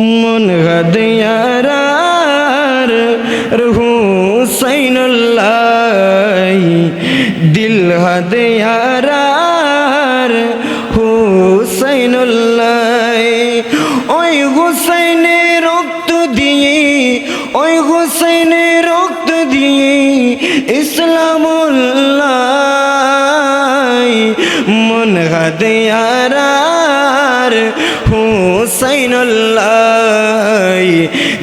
মন গদিয়ারার হুসাইনুল্লাহ দিল হদিয়ারার হুসাইনুল্লাহ ওই হুসাইনে রক্ত দিয়ে ওই হুসাইনে রক্ত দিয়ে ইসলামুল্লাহ মন হদিয়ারার হুসাইনুল্লাহ,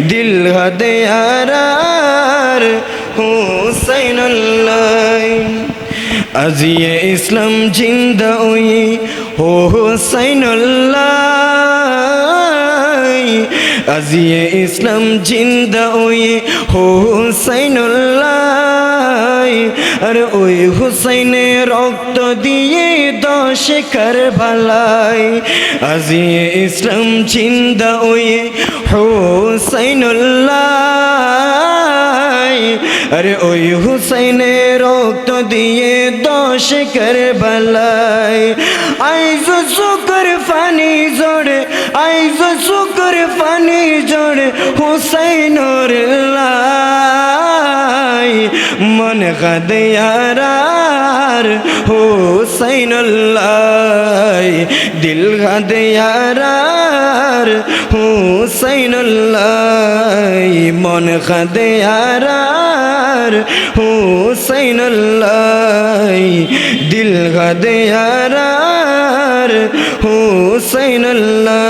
দিল হদিয়ারার হুসাইনুল্লাহ। আজিয়ে ইসলাম জিন্দা ওই হো হুসাইনুল্লাহ আজিয়ে ইসলাম জিন্দা ওই হো হুসাইনুল্লাহ। আর ওই হুসাইনে রক্ত দিয়ে দশ কারবালাই আজিয়ে ইসলাম জিন্দা ওই হুসাইনুল্লাহ। আরে ওই হুসাইনে রক্ত দিয়ে দশ কারবালাই আইজ শুকর ফানি জোড়ে, আইজ শুকর ফানি জোড়ে হুসাইনুর লাই মন গদিয়ারার হুসাইনুল্লাহ দিল গদিয়ারার হুসাইনুল্লাহ মন গদিয়ারার হুসাইনুল্লাহ দিল গদিয়ারার হুসাইনুল্লাহ।